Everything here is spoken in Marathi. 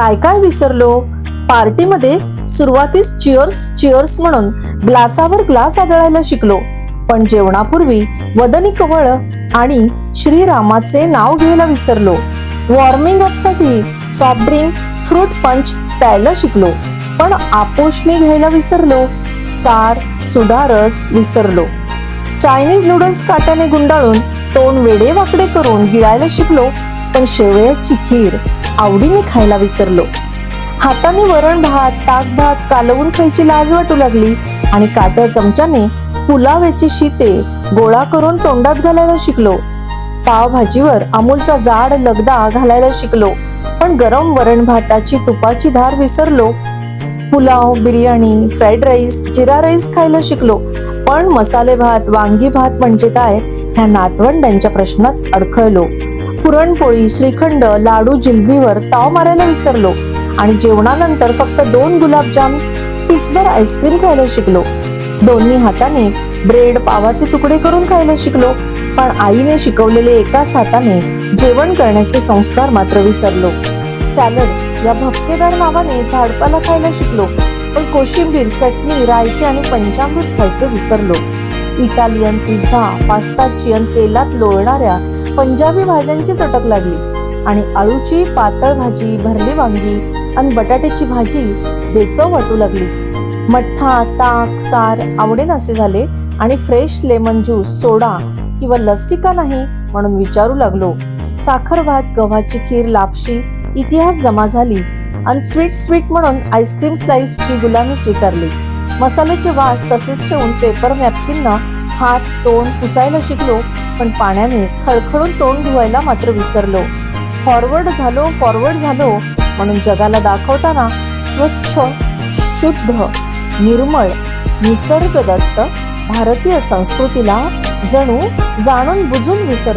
काय काय विसरलो? पार्टीमध्ये सुरुवातीस चिअर्स चिअर्स म्हणून ग्लासावर ग्लास आदळायला शिकलो. पण जेवणापूर्वी वदनी कवळ आणि श्रीरामाचे नाव घ्यायला विसरलो. वॉर्मिंग अपसाठी सॉफ्ट ड्रिंक फ्रूट पंच प्यायला शिकलो. पण आपोषणी घ्यायला विसरलो. सार सुधारस विसरलो. चायनीज नूडल्स काट्याने गुंडाळून तोंड वेडे वाकडे करून गिळायला शिकलो. पण शेवयाची खीर आवडीने खायला विसरलो. हाताने वरण भात ताक भात कालवून खायची लाज वाटू लागली आणि काट्या चमच्याने पुलाव्याची शिते गोळा करून तोंडात घालायला शिकलो. पावभाजीवर अमूलचा जाड लगदा घालायला शिकलो. पण गरम वरण भाताची तुपाची धार विसरलो. Pulao biryani fried rice jeera rice खायला शिकलो. पण मसाले भात वांगी भात म्हणजे काय ह्या नातवंडांच्या प्रश्नात अडखळलो. पुरणपोळी श्रीखंड लाडू जिलबीवर ताव मारायला विसरलो. आणि जेवणानंतर फक्त दोन गुलाबजाम टिचभर आईस्क्रीम खायला शिकलो. दोन्ही हाताने ब्रेड पावाचे तुकडे करून खायला शिकलो. पण आईने शिकवलेले एकाच हाताने जेवण करण्याचे संस्कार मात्र विसरलो. सॅलड या भपकेदार नावाने झाडपाला खायला शिकलो. पण कोशिंबीर चटणी रायते आणि पंचामृत खायचे विसरलो. इटालियन पिझ्झा पास्ताची आणि तेलात लोळणाऱ्या पंजाबी भाज्यांची चटक लागली आणि आळूची पातळ भाजी भरली वांगी आणि बटाट्याची भाजी बेचव वाटू लागली. मठ्ठा ताक सार आवडेनासे झाले आणि फ्रेश लेमन ज्यूस सोडा किंवा लस्सी का नाही म्हणून विचारू लागलो. साखर भात गव्हाची खीर लापशी इतिहास जमा झाली आणि स्वीट स्वीट म्हणून आईस्क्रीम स्लाइसची गुलामी स्वीकारली. मसाल्याचे वास तसेच ठेवून पेपर नॅपकिननं हात तोंड पुसायला शिकलो पण पाण्याने खळखळून तोंड धुवायला मात्र विसरलो. फॉरवर्ड झालो फॉरवर्ड झालो म्हणून जगाला दाखवताना स्वच्छ शुद्ध निर्मळ निसर्गदत्त भारतीय संस्कृतीला जणू जाणून बुजून विसर